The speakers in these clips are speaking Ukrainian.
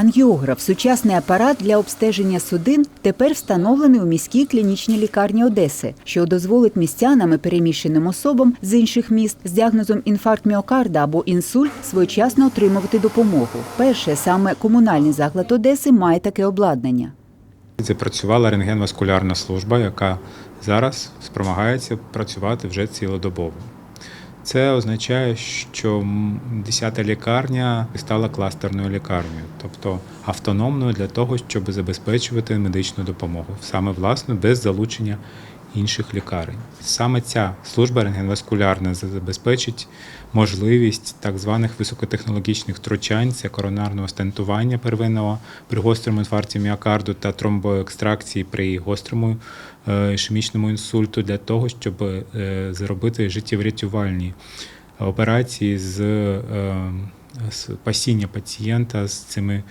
Ангіограф сучасний апарат для обстеження судин тепер встановлений у міській клінічній лікарні Одеси, що дозволить містянам і переміщеним особам з інших міст з діагнозом інфаркт міокарда або інсульт своєчасно отримувати допомогу. Перше саме комунальний заклад Одеси має таке обладнання. Запрацювала рентген-васкулярна служба, яка зараз спромагається працювати вже цілодобово. Це означає, що 10-та лікарня стала кластерною лікарнею, тобто автономною для того, щоб забезпечувати медичну допомогу, саме власне без залучення інших лікарень. Саме ця служба рентгенваскулярна забезпечить можливість так званих високотехнологічних втручань, це коронарного стентування первинного при гострому інфаркті міокарду та тромбоекстракції при гострому е, ішемічному інсульту для того, щоб е, зробити життєврятувальні операції з е, спасіння пацієнта з цими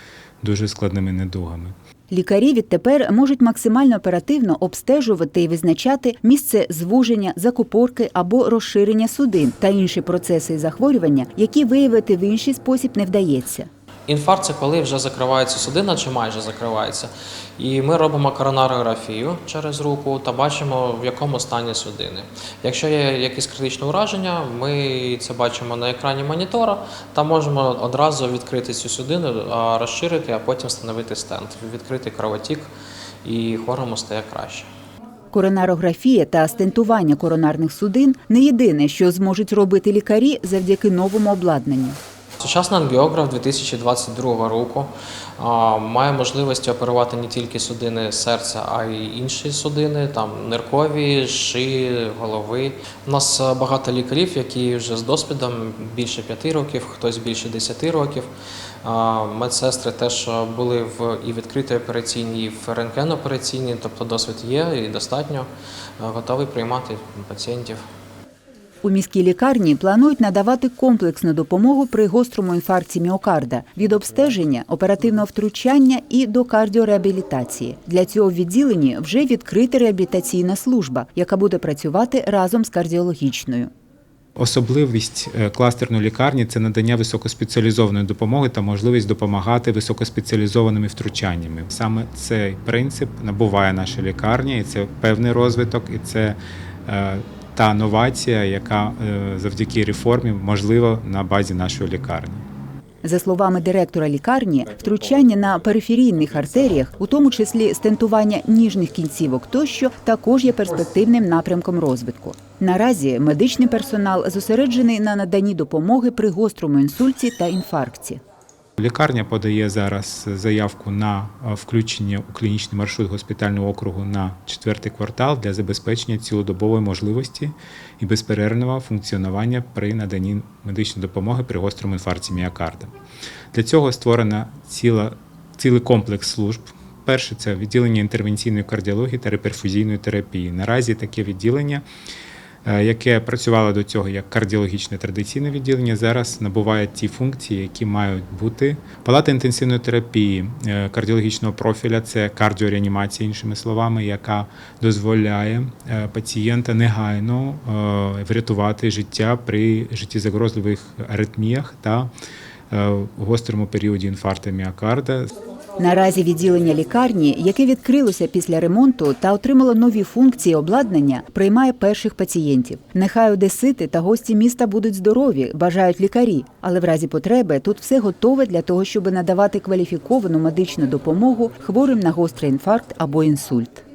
дуже складними недугами. Лікарі відтепер можуть максимально оперативно обстежувати і визначати місце звуження, закупорки або розширення судин та інші процеси захворювання, які виявити в інший спосіб не вдається. Інфаркт це коли вже закривається судина чи майже закривається. І ми робимо коронарографію через руку та бачимо, в якому стані судини. Якщо є якесь критичне ураження, ми це бачимо на екрані монітора та можемо одразу відкрити цю судину, розширити, а потім встановити стенд, відкрити кровотік і хворому стає краще. Коронарографія та стентування коронарних судин не єдине, що зможуть робити лікарі завдяки новому обладнанню. Сучасний ангіограф 2022 року має можливості оперувати не тільки судини серця, а й інші судини, там ниркові, шиї, голови. У нас багато лікарів, які вже з досвідом більше 5 років, хтось більше 10 років. Медсестри теж були в і відкритій операційній, і в рентген-операційній, тобто досвід є і достатньо а, готові приймати пацієнтів. У міській лікарні планують надавати комплексну допомогу при гострому інфаркті міокарда від обстеження, оперативного втручання і до кардіореабілітації. Для цього в відділенні вже відкрита реабілітаційна служба, яка буде працювати разом з кардіологічною. Особливість е, кластерної лікарні це надання високоспеціалізованої допомоги та можливість допомагати високоспеціалізованими втручаннями. Саме цей принцип набуває наша лікарня, і це певний розвиток, і це е, та новація, яка е, завдяки реформі можлива на базі нашої лікарні. За словами директора лікарні, втручання на периферійних артеріях, у тому числі стентування ніжних кінцівок тощо, також є перспективним напрямком розвитку. Наразі медичний персонал зосереджений на наданні допомоги при гострому інсульті та інфаркті. Лікарня подає зараз заявку на е, включення у клінічний маршрут госпітального округу на четвертий квартал для забезпечення цілодобової можливості і безперервного функціонування при наданні медичної допомоги при гострому інфаркті міокарда. Для цього створена ціла, цілий комплекс служб. Перше це відділення інтервенційної кардіології та реперфузійної терапії. Наразі таке відділення яке працювало до цього як кардіологічне традиційне відділення, зараз набуває ті функції, які мають бути. Палата інтенсивної терапії е, кардіологічного профіля це кардіореанімація, іншими словами, яка дозволяє е, пацієнта негайно е, врятувати життя при життєзагрозливих аритміях та в гострому періоді інфаркту міокарда. Наразі відділення лікарні, яке відкрилося після ремонту та отримало нові функції обладнання, приймає перших пацієнтів. Нехай одесити та гості міста будуть здорові, бажають лікарі, але в разі потреби тут все готове для того, щоб надавати кваліфіковану медичну допомогу хворим на гострий інфаркт або інсульт.